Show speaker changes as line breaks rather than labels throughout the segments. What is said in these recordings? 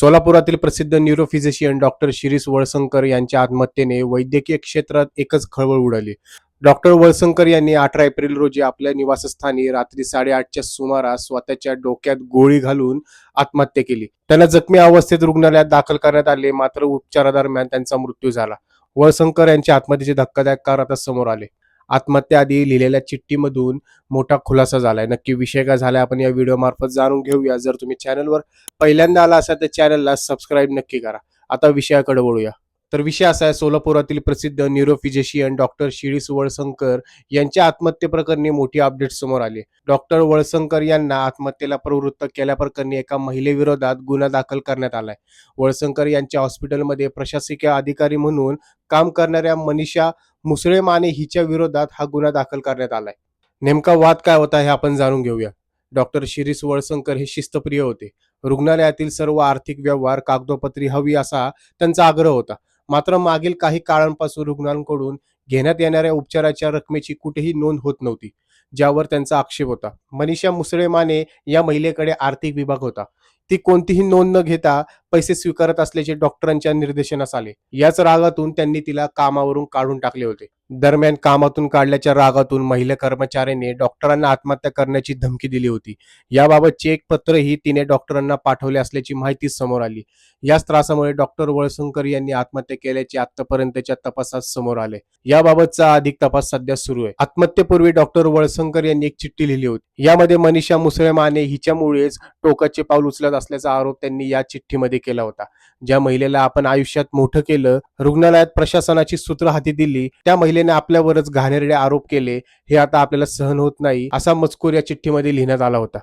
सोलापुरातील प्रसिद्ध neurophysician doctor Shirish Walsankar यांच्या आत्महत्येने वैद्यकीय क्षेत्रात एकच खळबळ उडाली. डॉक्टर वळसंकर यांनी अठरा एप्रिल रोजी आपल्या निवासस्थानी रात्री साडेआठच्या सुमारास स्वतःच्या डोक्यात गोळी घालून आत्महत्या केली. त्यांना जखमी अवस्थेत रुग्णालयात दाखल करण्यात आले मात्र उपचारादरम्यान त्यांचा मृत्यू झाला. वळसंकर यांच्या आत्महत्येचे धक्कादायक कार आता समोर आले. आत्महत्या आधी लिहिलेल्या चिठ्ठीमधून मोठा खुलासा झालाय. नक्की विषय काय झालाय आपण या व्हिडिओ मार्फत जाणून घेऊया. जर तुम्ही चॅनलवर पहिल्यांदा आला असाल तर चॅनलला सबस्क्राईब नक्की करा. आता विषयाकडे वळूया. तर विषय असा आहे सोलापुरातील प्रसिद्ध न्यूरोफिजिशियन डॉक्टर शिरीष वळसंकर यांच्या आत्महत्येप्रकरणी मोठी अपडेट समोर आली. डॉक्टर वळसंकर यांना आत्महत्येला प्रवृत्त केल्याप्रकरणी एका महिलेविरोधात गुन्हा दाखल करण्यात आलाय. वळसंकर यांच्या हॉस्पिटलमध्ये प्रशासकीय अधिकारी म्हणून काम करणाऱ्या मनीषा मुसळे माने हिच्या विरोधात हा गुन्हा दाखल करण्यात आलाय. नेमका वाद काय होता हे आपण जाणून घेऊया. डॉक्टर शिरीष वळसंकर हे शिस्तप्रिय होते. रुग्णालयातील सर्व आर्थिक व्यवहार कागदोपत्री हवी असा त्यांचा आग्रह होता. मात्र मागील काही काळांपासून रुग्णांकडून घेण्यात येणाऱ्या उपचाराच्या रकमेची कुठेही नोंद होत नव्हती ज्यावर त्यांचा आक्षेप होता. मनीषा मुसळे माने या महिलेकडे आर्थिक विभाग होता. ती कोणतीही नोंद न घेता पैसे स्वीकारत असल्याचे डॉक्टरांच्या निर्देशनास आले. याच रागातून त्यांनी तिला कामावरून काढून टाकले होते. दरम्यान कामातून काढल्याच्या रागातून महिला कर्मचाऱ्याने डॉक्टरांना आत्महत्या करण्याची धमकी दिली होती. याबाबतचे एक पत्रही तिने डॉक्टरांना पाठवले असल्याची माहिती समोर आली. याच त्रासामुळे डॉक्टर वळसंकर यांनी आत्महत्या केल्याचे आतापर्यंतच्या तपासात समोर आले. याबाबतचा अधिक तपास सध्या सुरू आहे. आत्महत्येपूर्वी डॉक्टर वळसंकर यांनी एक चिठ्ठी लिहिली होती. यामध्ये मनीषा मुसळमाने हिच्यामुळेच टोकाचे पाऊल उचलत असल्याचा आरोप त्यांनी या चिठ्ठीमध्ये केला होता. ज्या महिलेला आपण आयुष्यात मोठं केलं रुग्णालयात प्रशासनाची सूत्र हाती दिली त्या महिलेने आपल्यावरच घाणेरडे आरोप केले हे आता आपल्याला सहन होत नाही असा मजकूर या चिठ्ठीमध्ये लिहिण्यात आला होता.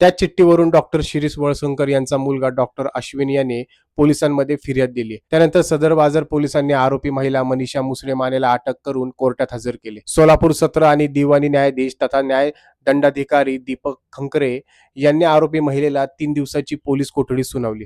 त्या चिठ्ठीवरून डॉक्टर शिरीष वळसंकर यांचा मुलगा डॉक्टर अश्विन याने पोलिसांमध्ये फिर्याद दिली. त्यानंतर सदर बाजार पोलिसांनी आरोपी महिला मनीषा मुसळे मानेला अटक करून कोर्टात हजर केले. सोलापूर सत्र आणि दिवाणी न्यायाधीश तथा न्याय दंडाधिकारी दीपक खंकरे यांनी आरोपी महिलेला तीन दिवसाची पोलीस कोठडी सुनावली.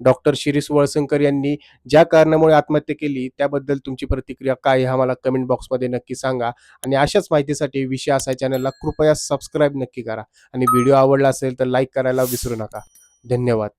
डॉक्टर शिरीष वळसंकर यांनी ज्या कारणामुळे आत्महत्या केली त्याबद्दल तुमची प्रतिक्रिया काय हा मला कमेंट बॉक्समध्ये नक्की सांगा. आणि अशाच माहितीसाठी विषय असा चॅनलला कृपया सबस्क्राईब नक्की करा. आणि व्हिडिओ आवडला असेल तर लाईक करायला विसरू नका. धन्यवाद.